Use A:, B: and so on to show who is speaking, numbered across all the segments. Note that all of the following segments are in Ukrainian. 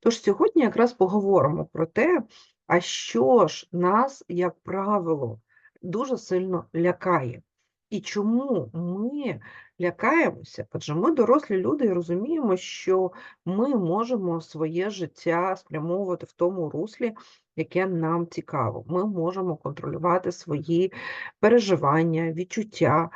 A: Тож сьогодні якраз поговоримо про те, а що ж нас, як правило, дуже сильно лякає. І чому ми лякаємося? Адже ми дорослі люди і розуміємо, що ми можемо своє життя спрямовувати в тому руслі, яке нам цікаво. Ми можемо контролювати свої переживання, відчуття.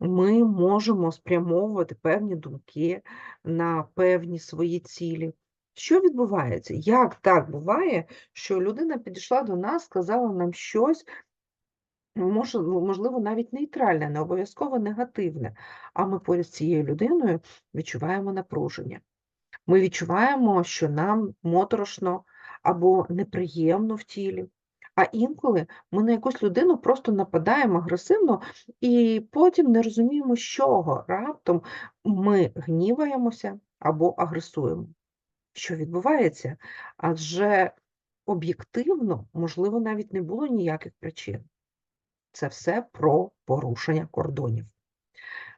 A: Ми можемо спрямовувати певні думки на певні свої цілі. Що відбувається? Як так буває, що людина підійшла до нас, сказала нам щось, можливо, навіть нейтральне, не обов'язково негативне, а ми поряд з цією людиною відчуваємо напруження. Ми відчуваємо, що нам моторошно або неприємно в тілі. А інколи ми на якусь людину просто нападаємо агресивно і потім не розуміємо, з чого раптом ми гніваємося або агресуємо. Що відбувається? Адже об'єктивно, можливо, навіть не було ніяких причин. Це все про порушення кордонів.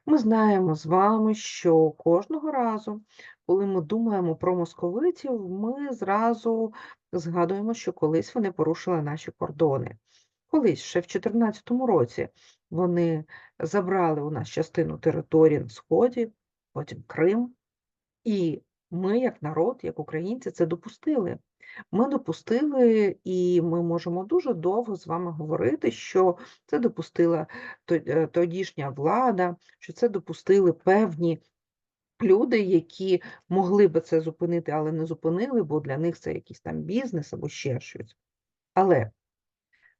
A: Ми знаємо з вами, що кожного разу, коли ми думаємо про московитів, ми зразу згадуємо, що колись вони порушили наші кордони. Колись, ще в 2014 році, вони забрали у нас частину території на Сході, потім Крим, і ми, як народ, як українці, це допустили. Ми допустили, і ми можемо дуже довго з вами говорити, що це допустила е, тодішня влада, що це допустили певні люди, які могли би це зупинити, але не зупинили, бо для них це якийсь там бізнес або ще щось. Але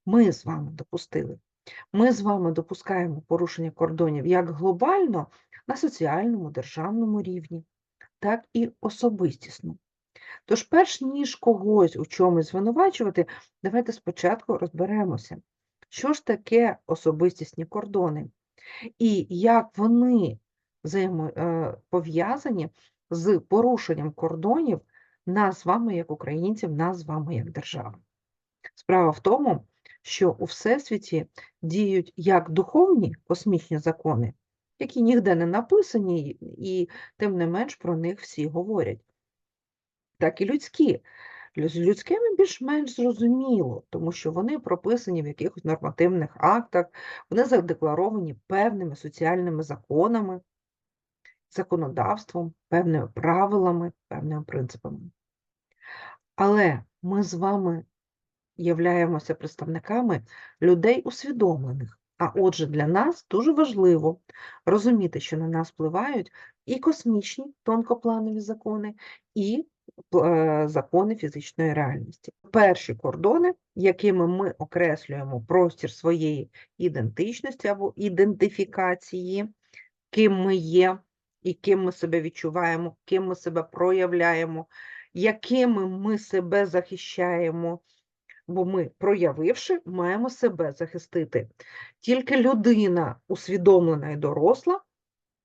A: ми з вами допустили. Ми з вами допускаємо порушення кордонів як глобально на соціальному, державному рівні, так і особистісно. Тож, перш ніж когось у чомусь звинувачувати, давайте спочатку розберемося, що ж таке особистісні кордони, і як вони е, пов'язані з порушенням кордонів нас з вами, як українців, нас з вами як держави. Справа в тому, що у Всесвіті діють як духовні космічні закони, які ніде не написані, і тим не менш про них всі говорять так і людські. З людськими більш-менш зрозуміло, тому що вони прописані в якихось нормативних актах, вони задекларовані певними соціальними законами, законодавством, певними правилами, певними принципами. Але ми з вами являємося представниками людей усвідомлених. А отже, для нас дуже важливо розуміти, що на нас впливають і космічні тонкопланові закони, і Е, закони фізичної реальності. Перші кордони, якими ми окреслюємо простір своєї ідентичності або ідентифікації, ким ми є і ким ми себе відчуваємо, ким ми себе проявляємо, якими ми себе захищаємо. Бо ми, проявивши, маємо себе захистити. Тільки людина усвідомлена і доросла,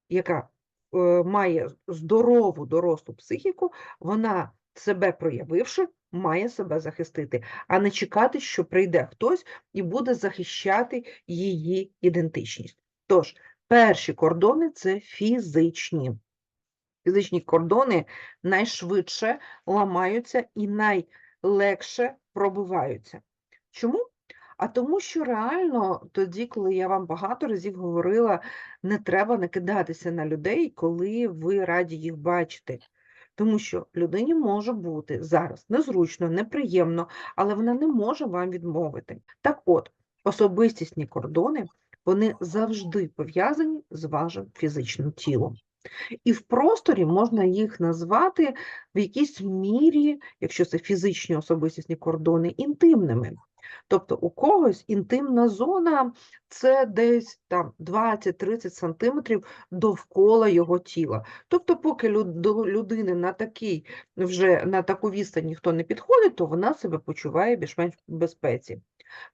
A: яка Е, має здорову дорослу психіку, вона себе проявивши, має себе захистити, а не чекати, що прийде хтось і буде захищати її ідентичність. Тож, перші кордони це фізичні. Фізичні кордони найшвидше ламаються і найлегше пробиваються. Чому? А тому, що реально тоді, коли я вам багато разів говорила, не треба накидатися на людей, коли ви раді їх бачити. Тому що людині може бути зараз незручно, неприємно, але вона не може вам відмовити. Так от, особистісні кордони, вони завжди пов'язані з вашим фізичним тілом. І в просторі можна їх назвати в якійсь мірі, якщо це фізичні особистісні кордони, інтимними. Тобто у когось інтимна зона це десь там 20-30 сантиметрів довкола його тіла. Тобто, поки до людини на такий, вже на таку відстань ніхто не підходить, то вона себе почуває більш-менш в безпеці.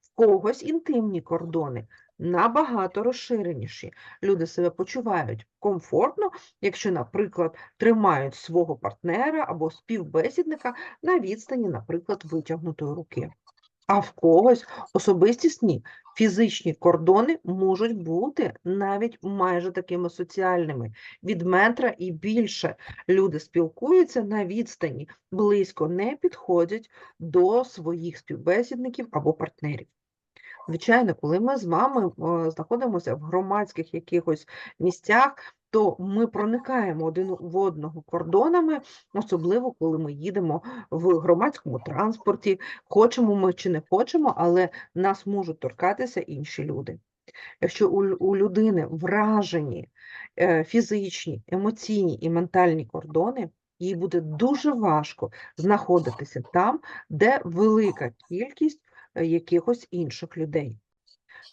A: В когось інтимні кордони. Набагато розширеніші. Люди себе почувають комфортно, якщо, наприклад, тримають свого партнера або співбесідника на відстані, наприклад, витягнутої руки. А в когось особистісні фізичні кордони можуть бути навіть майже такими соціальними. Від метра і більше люди спілкуються на відстані, близько не підходять до своїх співбесідників або партнерів. Звичайно, коли ми з вами е, знаходимося в громадських якихось місцях, то ми проникаємо один в одного кордонами, особливо коли ми їдемо в громадському транспорті, хочемо ми чи не хочемо, але нас можуть торкатися інші люди. Якщо у, людини вражені е, фізичні, емоційні і ментальні кордони, їй буде дуже важко знаходитися там, де велика кількість якихось інших людей.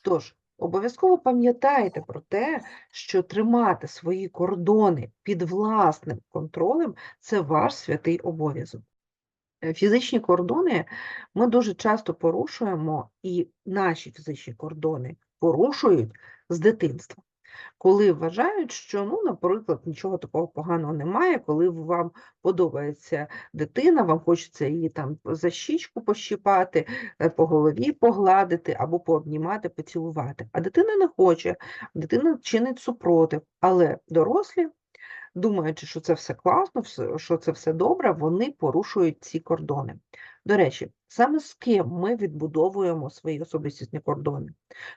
A: Тож, обов'язково пам'ятайте про те, що тримати свої кордони під власним контролем це ваш святий обов'язок. Е, Фізичні кордони ми дуже часто порушуємо, і наші фізичні кордони порушують з дитинства. Коли вважають, що, ну, наприклад, нічого такого поганого немає, коли вам подобається дитина, вам хочеться її там за щічку пощипати, е, по голові погладити або пообнімати, поцілувати. А дитина не хоче, дитина чинить супротив, але дорослі думаючи, що це все класно, що це все добре, вони порушують ці кордони. До речі, саме з ким ми відбудовуємо свої особистісні кордони?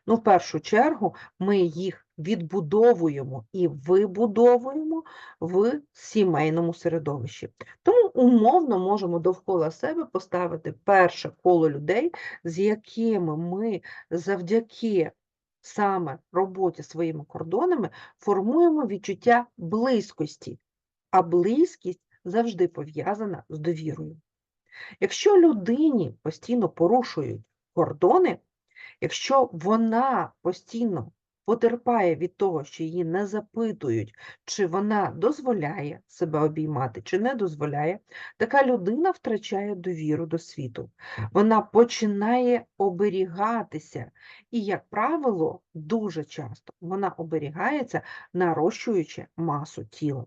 A: Ну, в першу чергу, ми їх відбудовуємо і вибудовуємо в сімейному середовищі. Тому умовно можемо довкола себе поставити перше коло людей, з якими ми завдяки саме роботі своїми кордонами формуємо відчуття близькості, а близькість завжди пов'язана з довірою. Якщо людині постійно порушують кордони, якщо вона постійно потерпає від того, що її не запитують, чи вона дозволяє себе обіймати, чи не дозволяє, така людина втрачає довіру до світу. Вона починає оберігатися. І, як правило, дуже часто вона оберігається, нарощуючи масу тіла,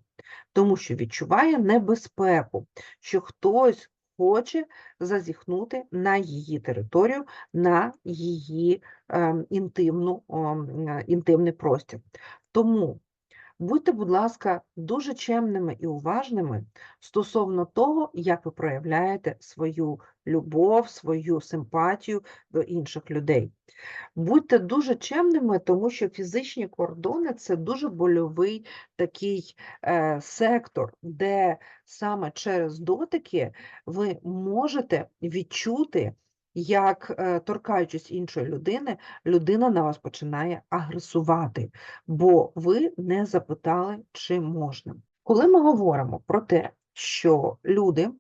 A: тому що відчуває небезпеку, що хтось хоче зазіхнути на її територію, на її е, інтимну, інтимний простір. Тому будьте, будь ласка, дуже чемними і уважними стосовно того, як ви проявляєте свою любов, свою симпатію до інших людей. Будьте дуже чемними, тому що фізичні кордони це дуже больовий такий е, сектор, де саме через дотики ви можете відчути, як, е, торкаючись іншої людини, людина на вас починає агресувати, бо ви не запитали, чи можна. Коли ми говоримо про те, що люди,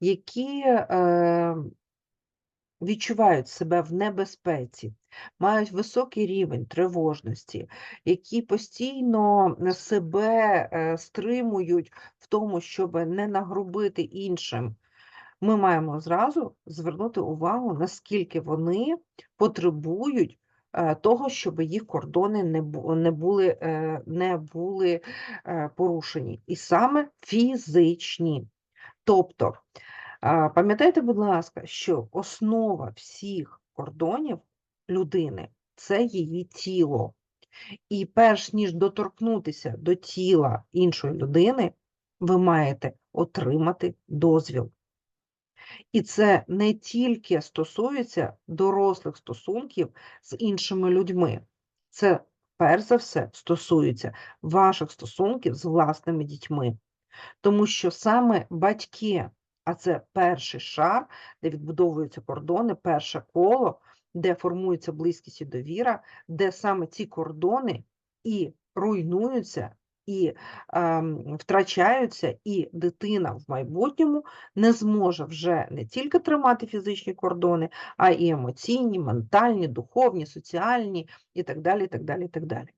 A: які е, відчувають себе в небезпеці, мають високий рівень тривожності, які постійно себе е, стримують в тому, щоб не нагрубити іншим, ми маємо зразу звернути увагу, наскільки вони потребують е, того, щоб їх кордони не були, е, не були порушені, і саме фізичні. Тобто, пам'ятайте, будь ласка, що основа всіх кордонів людини це її тіло. І перш ніж доторкнутися до тіла іншої людини, ви маєте отримати дозвіл. І це не тільки стосується дорослих стосунків з іншими людьми, це перш за все стосується ваших стосунків з власними дітьми. Тому що саме батьки, а це перший шар, де відбудовуються кордони, перше коло, де формується близькість і довіра, де саме ці кордони і руйнуються, і е, втрачаються, і дитина в майбутньому не зможе вже не тільки тримати фізичні кордони, а і емоційні, ментальні, духовні, соціальні і так далі. і так далі, і так далі.